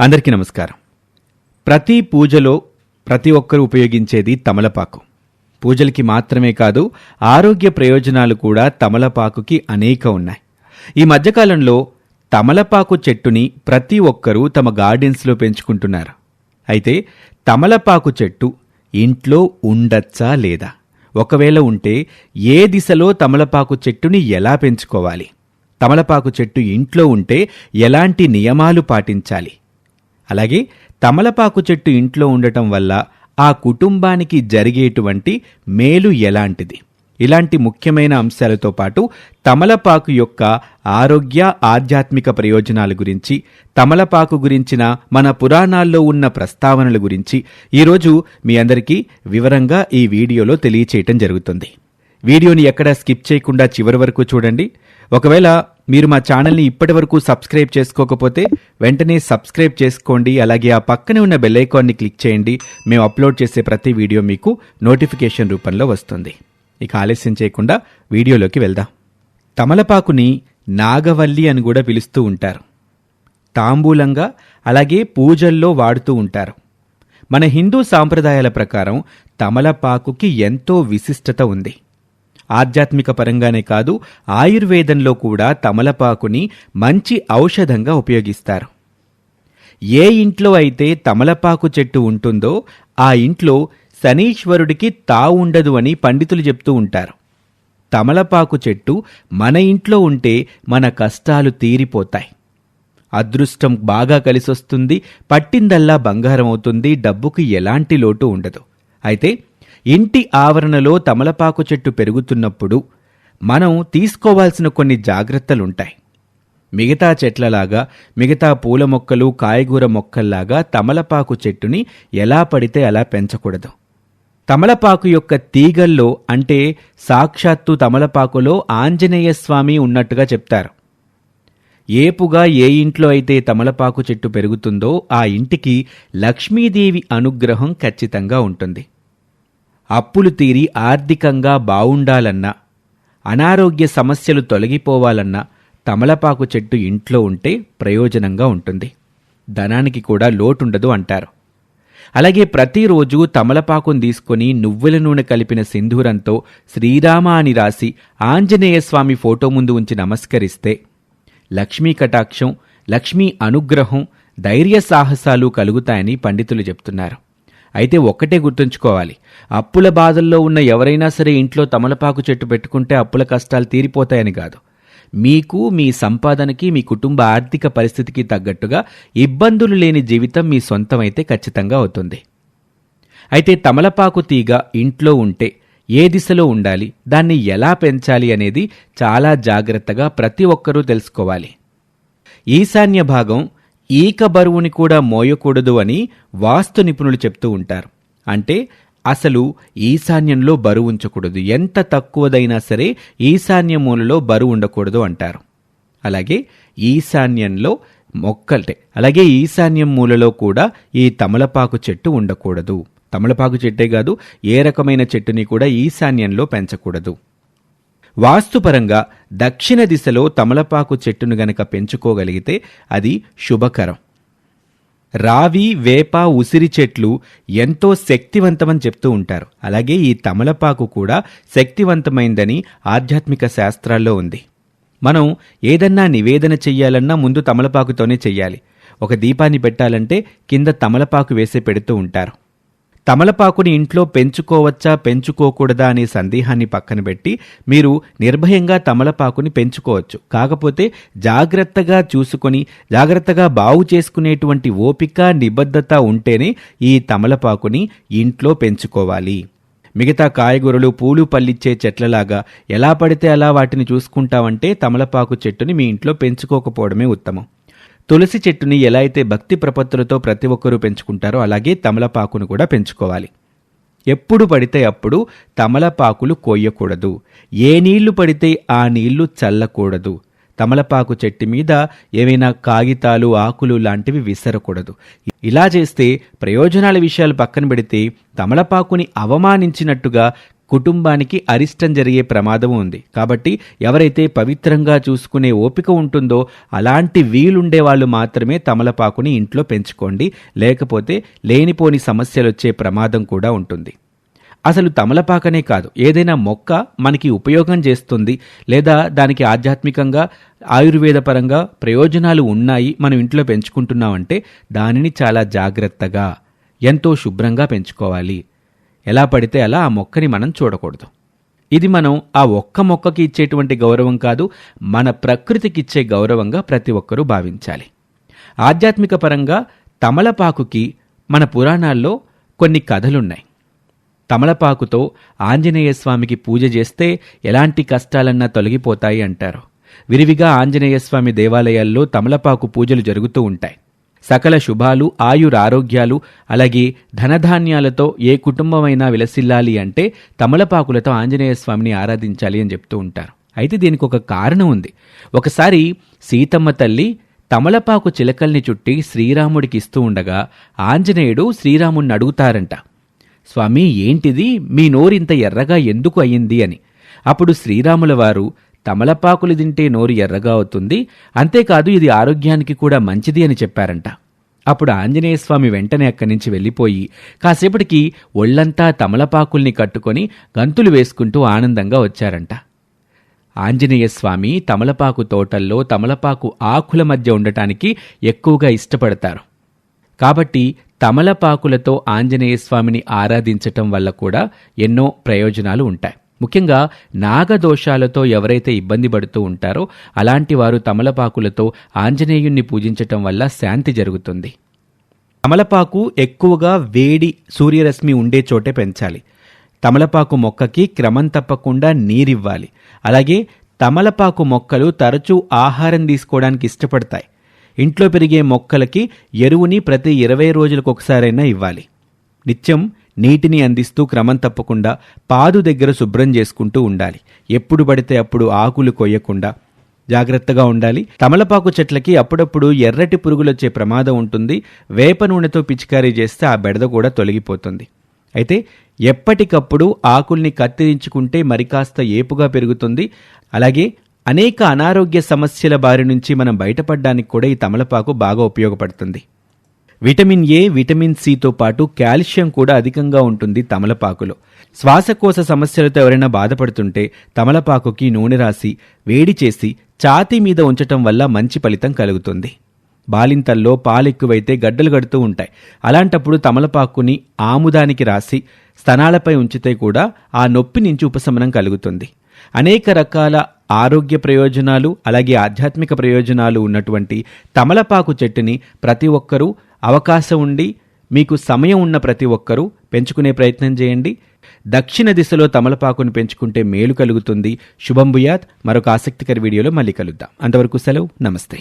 అందరికీ నమస్కారం. ప్రతి పూజలో ప్రతి ఒక్కరూ ఉపయోగించేది తమలపాకు. పూజలకి మాత్రమే కాదు ఆరోగ్య ప్రయోజనాలు కూడా తమలపాకుకి అనేక ఉన్నాయి. ఈ మధ్యకాలంలో తమలపాకు చెట్టుని ప్రతి ఒక్కరూ తమ గార్డెన్స్లో పెంచుకుంటున్నారు. అయితే తమలపాకు చెట్టు ఇంట్లో ఉండచ్చా లేదా? ఒకవేళ ఉంటే ఏ దిశలో తమలపాకు చెట్టుని ఎలా పెంచుకోవాలి? తమలపాకు చెట్టు ఇంట్లో ఉంటే ఎలాంటి నియమాలు పాటించాలి? అలాగే తమలపాకు చెట్టు ఇంట్లో ఉండటం వల్ల ఆ కుటుంబానికి జరిగేటువంటి మేలు ఎలాంటిది? ఇలాంటి ముఖ్యమైన అంశాలతో పాటు తమలపాకు యొక్క ఆరోగ్య ఆధ్యాత్మిక ప్రయోజనాల గురించి తమలపాకు గురించిన మన పురాణాల్లో ఉన్న ప్రస్తావనల గురించి ఈరోజు మీ అందరికీ వివరంగా ఈ వీడియోలో తెలియచేయటం జరుగుతుంది. వీడియోని ఎక్కడా స్కిప్ చేయకుండా చివరి వరకు చూడండి. ఒకవేళ మీరు మా ఛానల్ని ఇప్పటి వరకు సబ్స్క్రైబ్ చేసుకోకపోతే వెంటనే సబ్స్క్రైబ్ చేసుకోండి. అలాగే ఆ పక్కనే ఉన్న బెల్లైకాన్ని క్లిక్ చేయండి. మేము అప్లోడ్ చేసే ప్రతి వీడియో మీకు నోటిఫికేషన్ రూపంలో వస్తుంది. ఇక ఆలస్యం చేయకుండా వీడియోలోకి వెళ్దాం. తమలపాకుని నాగవల్లి అని కూడా పిలుస్తూ ఉంటారు. తాంబూలంగా అలాగే పూజల్లో వాడుతూ ఉంటారు. మన హిందూ సాంప్రదాయాల ప్రకారం తమలపాకుకి ఎంతో విశిష్టత ఉంది. ఆధ్యాత్మిక పరంగానే కాదు ఆయుర్వేదంలో కూడా తమలపాకుని మంచి ఔషధంగా ఉపయోగిస్తారు. ఏ ఇంట్లో అయితే తమలపాకు చెట్టు ఉంటుందో ఆ ఇంట్లో శనీశ్వరుడికి తావుండదు అని పండితులు చెప్తూ ఉంటారు. తమలపాకు చెట్టు మన ఇంట్లో ఉంటే మన కష్టాలు తీరిపోతాయి. అదృష్టం బాగా కలిసొస్తుంది పట్టిందల్లా బంగారం అవుతుంది డబ్బుకి ఎలాంటి లోటు ఉండదు. అయితే ఇంటి ఆవరణలో తమలపాకు చెట్టు పెరుగుతున్నప్పుడు మనం తీసుకోవాల్సిన కొన్ని జాగ్రత్తలుంటాయి. మిగతా చెట్లలాగా మిగతా పూల మొక్కలు కాయగూర మొక్కల్లాగా తమలపాకు చెట్టుని ఎలా పడితే అలా పెంచకూడదు. తమలపాకు యొక్క తీగల్లో అంటే సాక్షాత్తు తమలపాకులో ఆంజనేయ స్వామి ఉన్నట్టుగా చెప్తారు. ఏపుగా ఏ ఇంట్లో అయితే తమలపాకు చెట్టు పెరుగుతుందో ఆ ఇంటికి లక్ష్మీదేవి అనుగ్రహం ఖచ్చితంగా ఉంటుంది. అప్పులు తీరి ఆర్థికంగా బావుండాలన్నా అనారోగ్య సమస్యలు తొలగిపోవాలన్నా తమలపాకు చెట్టు ఇంట్లో ఉంటే ప్రయోజనంగా ఉంటుంది. ధనానికి కూడా లోటుండదు అంటారు. అలాగే ప్రతిరోజు తమలపాకును తీసుకొని నువ్వుల నూనె కలిపిన సింధూరంతో శ్రీరామ అని రాసి ఆంజనేయ స్వామి ఫోటో ముందు ఉంచి నమస్కరిస్తే లక్ష్మీ కటాక్షం లక్ష్మీ అనుగ్రహం ధైర్య సాహసాలు కలుగుతాయని పండితులు చెప్తున్నారు. అయితే ఒక్కటే గుర్తుంచుకోవాలి. అప్పుల బాధల్లో ఉన్న ఎవరైనా సరే ఇంట్లో తమలపాకు చెట్టు పెట్టుకుంటే అప్పుల కష్టాలు తీరిపోతాయని కాదు. మీకు మీ సంపాదనకి మీ కుటుంబ ఆర్థిక పరిస్థితికి తగ్గట్టుగా ఇబ్బందులు లేని జీవితం మీ సొంతమైతే ఖచ్చితంగా అవుతుంది. అయితే తమలపాకు తీగ ఇంట్లో ఉంటే ఏ దిశలో ఉండాలి దాన్ని ఎలా పెంచాలి అనేది చాలా జాగ్రత్తగా ప్రతి ఒక్కరూ తెలుసుకోవాలి. ఈశాన్య భాగం ఈక బరువుని కూడా మోయకూడదు అని వాస్తు నిపుణులు చెప్తూ ఉంటారు. అంటే అసలు ఈశాన్యంలో బరువు ఉంచకూడదు. ఎంత తక్కువదైనా సరే ఈశాన్య మూలలో బరువు ఉండకూడదు అంటారు. అలాగే ఈశాన్యంలో మొక్కల్టే అలాగే ఈశాన్యం మూలలో కూడా ఈ తమలపాకు చెట్టు ఉండకూడదు. తమలపాకు చెట్టే కాదు ఏ రకమైన చెట్టుని కూడా ఈశాన్యంలో పెంచకూడదు. వాస్తుపరంగా దక్షిణ దిశలో తమలపాకు చెట్టును గనక పెంచుకోగలిగితే అది శుభకరం. రావి వేప ఉసిరి చెట్లు ఎంతో శక్తివంతమని చెప్తూ ఉంటారు. అలాగే ఈ తమలపాకు కూడా శక్తివంతమైందని ఆధ్యాత్మిక శాస్త్రాల్లో ఉంది. మనం ఏదన్నా నివేదన చెయ్యాలన్నా ముందు తమలపాకుతోనే చెయ్యాలి. ఒక దీపాన్ని పెట్టాలంటే కింద తమలపాకు వేసి పెడుతూ ఉంటారు. తమలపాకుని ఇంట్లో పెంచుకోవచ్చా పెంచుకోకూడదా అనే సందేహాన్ని పక్కన పెట్టి మీరు నిర్భయంగా తమలపాకుని పెంచుకోవచ్చు. కాకపోతే జాగ్రత్తగా చూసుకొని జాగ్రత్తగా బాగు చేసుకునేటువంటి ఓపిక నిబద్ధత ఉంటేనే ఈ తమలపాకుని ఇంట్లో పెంచుకోవాలి. మిగతా కాయగూరలు పూలు పల్లిచ్చే చెట్లలాగా ఎలా పడితే అలా వాటిని చూసుకుంటామంటే తమలపాకు చెట్టుని మీ ఇంట్లో పెంచుకోకపోవడమే ఉత్తమం. తులసి చెట్టుని ఎలా అయితే భక్తి ప్రపత్తులతో ప్రతి ఒక్కరూ పెంచుకుంటారో అలాగే తమలపాకును కూడా పెంచుకోవాలి. ఎప్పుడు పడితే అప్పుడు తమలపాకులు కోయకూడదు. ఏ నీళ్ళు పడితే ఆ నీళ్ళు చల్లకూడదు. తమలపాకు చెట్టు మీద ఏవైనా కాగితాలు ఆకులు లాంటివి విసరకూడదు. ఇలా చేస్తే ప్రయోజనాల విషయాలు పక్కన పెడితే తమలపాకుని అవమానించినట్టుగా కుటుంబానికి అరిష్టం జరిగే ప్రమాదం ఉంది. కాబట్టి ఎవరైతే పవిత్రంగా చూసుకునే ఓపిక ఉంటుందో అలాంటి వీలుండే వాళ్ళు మాత్రమే తమలపాకుని ఇంట్లో పెంచుకోండి. లేకపోతే లేనిపోని సమస్యలు వచ్చే ప్రమాదం కూడా ఉంటుంది. అసలు తమలపాకనే కాదు. ఏదైనా మొక్క మనకి ఉపయోగం చేస్తుంది. లేదా దానికి ఆధ్యాత్మికంగా ఆయుర్వేదపరంగా ప్రయోజనాలు ఉన్నాయి మనం ఇంట్లో పెంచుకుంటున్నామంటే దానిని చాలా జాగ్రత్తగా ఎంతో శుభ్రంగా పెంచుకోవాలి. ఎలా పడితే అలా ఆ మొక్కని మనం చూడకూడదు. ఇది మనం ఆ ఒక్క మొక్కకి ఇచ్చేటువంటి గౌరవం కాదు మన ప్రకృతికి ఇచ్చే గౌరవంగా ప్రతి ఒక్కరూ భావించాలి. ఆధ్యాత్మిక పరంగా తమలపాకుకి మన పురాణాల్లో కొన్ని కథలున్నాయి. తమలపాకుతో ఆంజనేయ స్వామికి పూజ చేస్తే ఎలాంటి కష్టాలన్నా తొలగిపోతాయి అంటారు. విరివిగా ఆంజనేయ స్వామి దేవాలయాల్లో తమలపాకు పూజలు జరుగుతూ ఉంటాయి. సకల శుభాలు ఆయురారోగ్యాలు అలాగే ధనధాన్యాలతో ఏ కుటుంబమైనా విలసిల్లాలి అంటే తమలపాకులతో ఆంజనేయ స్వామిని ఆరాధించాలి అని చెప్తూ ఉంటారు. అయితే దీనికి ఒక కారణం ఉంది. ఒకసారి సీతమ్మ తల్లి తమలపాకు చిలకల్ని చుట్టి శ్రీరాముడికి ఇస్తూ ఉండగా ఆంజనేయుడు శ్రీరాముణ్ణి అడుగుతారంట స్వామి ఏంటిది? మీ నోరింత ఎర్రగా ఎందుకు అయింది అని. అప్పుడు శ్రీరాముల వారు తమలపాకులు తింటే నోరు ఎర్రగా అవుతుంది. అంతేకాదు ఇది ఆరోగ్యానికి కూడా మంచిది అని చెప్పారంట. అప్పుడు ఆంజనేయస్వామి వెంటనే అక్కడి నుంచి వెళ్ళిపోయి కాసేపటికి ఒళ్ళంతా తమలపాకుల్ని కట్టుకొని గంతులు వేసుకుంటూ ఆనందంగా వచ్చారంట. ఆంజనేయస్వామి తమలపాకు తోటల్లో తమలపాకు ఆకుల మధ్య ఉండటానికి ఎక్కువగా ఇష్టపడతారు. కాబట్టి తమలపాకులతో ఆంజనేయ స్వామిని ఆరాధించటం వల్ల కూడా ఎన్నో ప్రయోజనాలు ఉంటాయి. ముఖ్యంగా నాగదోషాలతో ఎవరైతే ఇబ్బంది పడుతూ ఉంటారో అలాంటి వారు తమలపాకులతో ఆంజనేయుణ్ణి పూజించటం వల్ల శాంతి జరుగుతుంది. తమలపాకు ఎక్కువగా వేడి సూర్యరశ్మి ఉండే చోటే పెంచాలి. తమలపాకు మొక్కకి క్రమం తప్పకుండా నీరివ్వాలి. అలాగే తమలపాకు మొక్కలు తరచూ ఆహారం తీసుకోవడానికి ఇష్టపడతాయి. ఇంట్లో పెరిగే మొక్కలకి ఎరువుని ప్రతి ఇరవై రోజులకు ఒకసారైనా ఇవ్వాలి. నిత్యం నీటిని అందిస్తూ క్రమం తప్పకుండా పాదు దగ్గర శుభ్రం చేసుకుంటూ ఉండాలి. ఎప్పుడు పడితే అప్పుడు ఆకులు కొయ్యకుండా జాగ్రత్తగా ఉండాలి. తమలపాకు చెట్లకి అప్పుడప్పుడు ఎర్రటి పురుగులొచ్చే ప్రమాదం ఉంటుంది. వేప నూనెతో పిచికారీ చేస్తే ఆ బెడద కూడా తొలగిపోతుంది. అయితే ఎప్పటికప్పుడు ఆకుల్ని కత్తిరించుకుంటే మరికాస్త ఏపుగా పెరుగుతుంది. అలాగే అనేక అనారోగ్య సమస్యల బారి నుంచి మనం బయటపడడానికి కూడా ఈ తమలపాకు బాగా ఉపయోగపడుతుంది. విటమిన్ ఏ విటమిన్ సితో పాటు కాల్షియం కూడా అధికంగా ఉంటుంది తమలపాకులో. శ్వాసకోశ సమస్యలతో ఎవరైనా బాధపడుతుంటే తమలపాకుకి నూనె రాసి వేడి చేసి ఛాతీ మీద ఉంచటం వల్ల మంచి ఫలితం కలుగుతుంది. బాలింతల్లో పాలెక్కువైతే గడ్డలు గడుతూ ఉంటాయి. అలాంటప్పుడు తమలపాకుని ఆముదానికి రాసి స్తనాలపై ఉంచితే కూడా ఆ నొప్పి నుంచి ఉపశమనం కలుగుతుంది. అనేక రకాల ఆరోగ్య ప్రయోజనాలు అలాగే ఆధ్యాత్మిక ప్రయోజనాలు ఉన్నటువంటి తమలపాకు చెట్టుని ప్రతి ఒక్కరూ అవకాశం ఉండి మీకు సమయం ఉన్న ప్రతి ఒక్కరూ పెంచుకునే ప్రయత్నం చేయండి. దక్షిణ దిశలో తమలపాకును పెంచుకుంటే మేలు కలుగుతుంది. శుభం భుయాత్. మరొక ఆసక్తికర వీడియోలో మళ్ళీ కలుద్దాం. అంతవరకు సెలవు. నమస్తే.